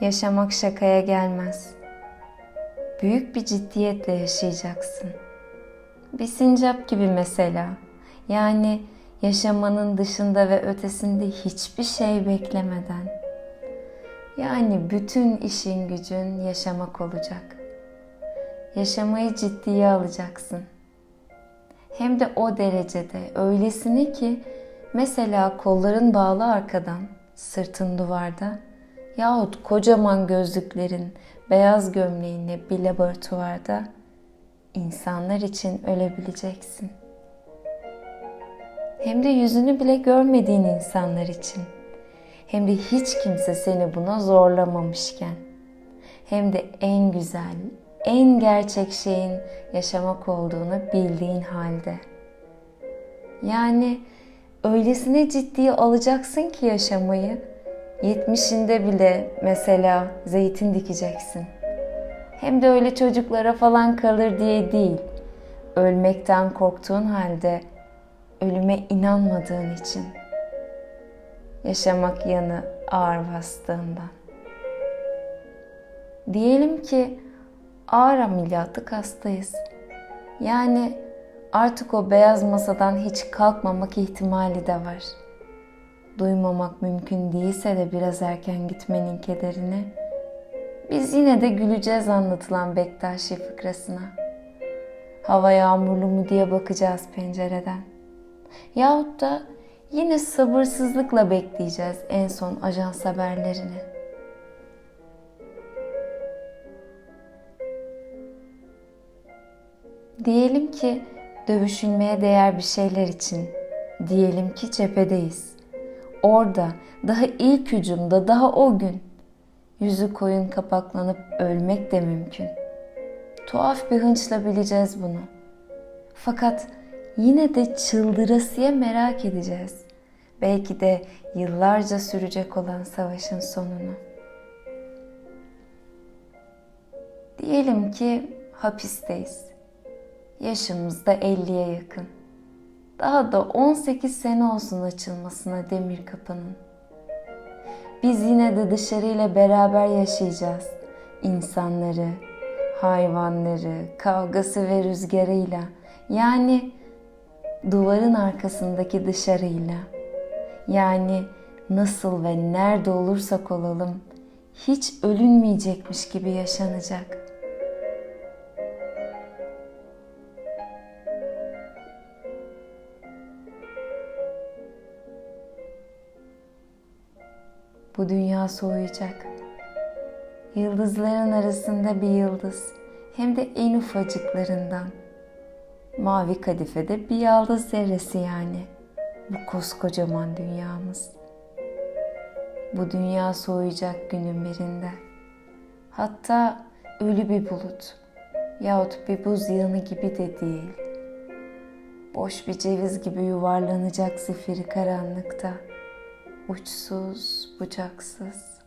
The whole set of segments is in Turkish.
Yaşamak şakaya gelmez. Büyük bir ciddiyetle yaşayacaksın. Bir sincap gibi mesela. Yani yaşamanın dışında ve ötesinde hiçbir şey beklemeden. Yani bütün işin gücün yaşamak olacak. Yaşamayı ciddiye alacaksın. Hem de o derecede öylesine ki mesela kolların bağlı arkadan, sırtın duvarda yahut kocaman gözlüklerin, beyaz gömleğinle bir laboratuvarda insanlar için ölebileceksin. Hem de yüzünü bile görmediğin insanlar için. Hem de hiç kimse seni buna zorlamamışken. Hem de en güzel, en gerçek şeyin yaşamak olduğunu bildiğin halde. Yani öylesine ciddiye alacaksın ki yaşamayı. Yetmişinde bile mesela zeytin dikeceksin. Hem de öyle çocuklara falan kalır diye değil. Ölmekten korktuğun halde ölüme inanmadığın için. Yaşamak yanı ağır bastığından. Diyelim ki ağır ameliyatlık hastayız. Yani artık o beyaz masadan hiç kalkmamak ihtimali de var. Duymamak mümkün değilse de biraz erken gitmenin kederini, biz yine de güleceğiz anlatılan Bektaşi fıkrasına. Hava yağmurlu mu diye bakacağız pencereden. Yahut da yine sabırsızlıkla bekleyeceğiz en son ajans haberlerini. Diyelim ki dövüşülmeye değer bir şeyler için. Diyelim ki cephedeyiz. Orada, daha ilk hücumda, daha o gün. Yüzü koyun kapaklanıp ölmek de mümkün. Tuhaf bir hınçla bileceğiz bunu. Fakat yine de çıldırasıya merak edeceğiz. Belki de yıllarca sürecek olan savaşın sonunu. Diyelim ki hapisteyiz. Yaşımız da 50'ye yakın. Daha da 18 sene olsun açılmasına demir kapının. Biz yine de dışarıyla beraber yaşayacağız. İnsanları, hayvanları, kavgası ve rüzgarıyla. Yani duvarın arkasındaki dışarıyla. Yani nasıl ve nerede olursak olalım hiç ölünmeyecekmiş gibi yaşanacak. Bu dünya soğuyacak. Yıldızların arasında bir yıldız, hem de en ufacıklarından. Mavi kadifede bir yıldız zerresi yani. Bu koskocaman dünyamız. Bu dünya soğuyacak günün birinde. Hatta ölü bir bulut yahut bir buz yığını gibi de değil. Boş bir ceviz gibi yuvarlanacak zifiri karanlıkta uçsuz, bucaksız.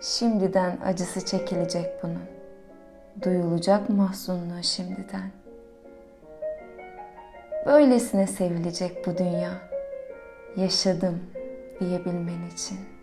Şimdiden acısı çekilecek bunun. Duyulacak mahzunluğu şimdiden. Böylesine sevilecek bu dünya. Yaşadım diyebilmen için.''